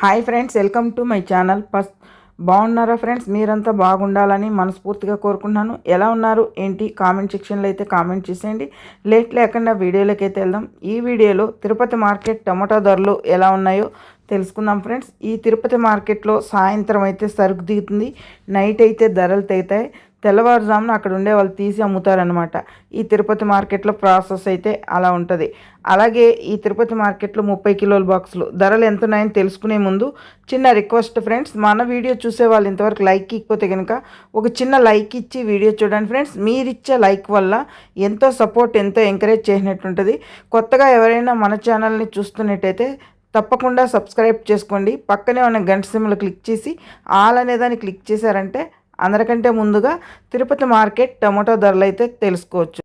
Hi friends welcome to my channel. First బాగున్నారా friends? మీరంతా బాగుండాలని మనస్ఫూర్తిగా కోరుకుంటున్నాను. ఎలా ఉన్నారు? ఏంటి? కామెంట్ సెక్షన్లో అయితే కామెంట్ చేసేయండి. లేట్ లేకుండా వీడియోలోకి అయితే వెళ్దాం. ఈ వీడియోలో తిరుపతి మార్కెట్ టమాటా ధరలు ఎలా ఉన్నాయో తెలుసుకుందాం ఫ్రెండ్స్. ఈ తిరుపతి మార్కెట్లో సాయంత్రం అయితే సరుకు దిగుతుంది. నైట్ అయితే ధరలు తెగుతాయి. తెల్లవారుజామున అక్కడ ఉండే వాళ్ళు తీసి అమ్ముతారనమాట ఈ తిరుపతి మార్కెట్లో ప్రాసెస్ అయితే అలా ఉంటుంది. అలాగే ఈ తిరుపతి మార్కెట్లో ముప్పై కిలోల బాక్సులు. ధరలు ఎంత ఉన్నాయని తెలుసుకునే ముందు చిన్న రిక్వెస్ట్ ఫ్రెండ్స్ మన వీడియో చూసే వాళ్ళు ఇంతవరకు లైక్ ఇకపోతే కనుక ఒక చిన్న లైక్ ఇచ్చి వీడియో చూడండి ఫ్రెండ్స్. మీరిచ్చే లైక్ వల్ల ఎంతో సపోర్ట్ ఎంతో ఎంకరేజ్ చేసినట్టుంటుంది. కొత్తగా ఎవరైనా మన ఛానల్ని చూస్తున్నట్టయితే తప్పకుండా సబ్స్క్రైబ్ చేసుకోండి. పక్కనే ఉన్న గంట సిమ్లు క్లిక్ చేసి ఆల్ అనేదాన్ని క్లిక్ చేశారంటే అందరికంటే ముందుగా తిరుపతి మార్కెట్ టమాటో ధరలు అయితే తెలుసుకోవచ్చు.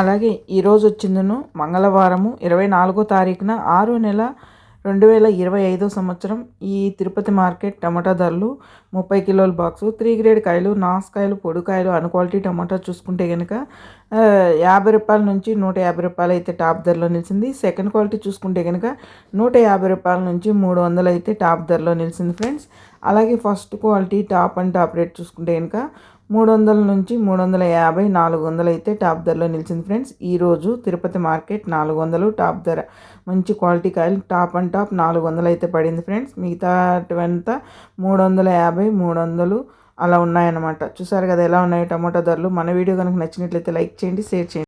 అలాగే ఈరోజు వచ్చిందను మంగళవారము ఇరవై నాలుగో తారీఖున ఆరు నెల రెండు వేల ఇరవై ఐదో సంవత్సరం ఈ తిరుపతి మార్కెట్ టమాటా ధరలు ముప్పై కిలోల బాక్సు త్రీ గ్రేడ్ కాయలు నాసుకాయలు పొడికాయలు అన్ క్వాలిటీ టమాటా చూసుకుంటే కనుక యాభై రూపాయల నుంచి నూట యాభై రూపాయలు అయితే టాప్ ధరలో నిలిచింది. సెకండ్ క్వాలిటీ చూసుకుంటే కనుక నూట యాభై రూపాయల నుంచి మూడు వందలు అయితే టాప్ ధరలో నిలిచింది ఫ్రెండ్స్. అలాగే first quality top and top rate చూసుకుంటే కనుక మూడు వందల నుంచి మూడు వందల యాభై నాలుగు వందలు అయితే టాప్ ధరలో నిలిచింది ఫ్రెండ్స్. ఈరోజు తిరుపతి మార్కెట్ నాలుగు వందలు టాప్ ధర. మంచి క్వాలిటీ కాయలు టాప్ అండ్ టాప్ నాలుగు వందలు అయితే పడింది ఫ్రెండ్స్. మిగతాటివంతా మూడు వందల యాభై మూడు వందలు అలా ఉన్నాయన్నమాట. చూసారు కదా ఎలా ఉన్నాయి టమాటా ధరలు. మన వీడియో కనుక నచ్చినట్లయితే లైక్ చేయండి షేర్ చేయండి.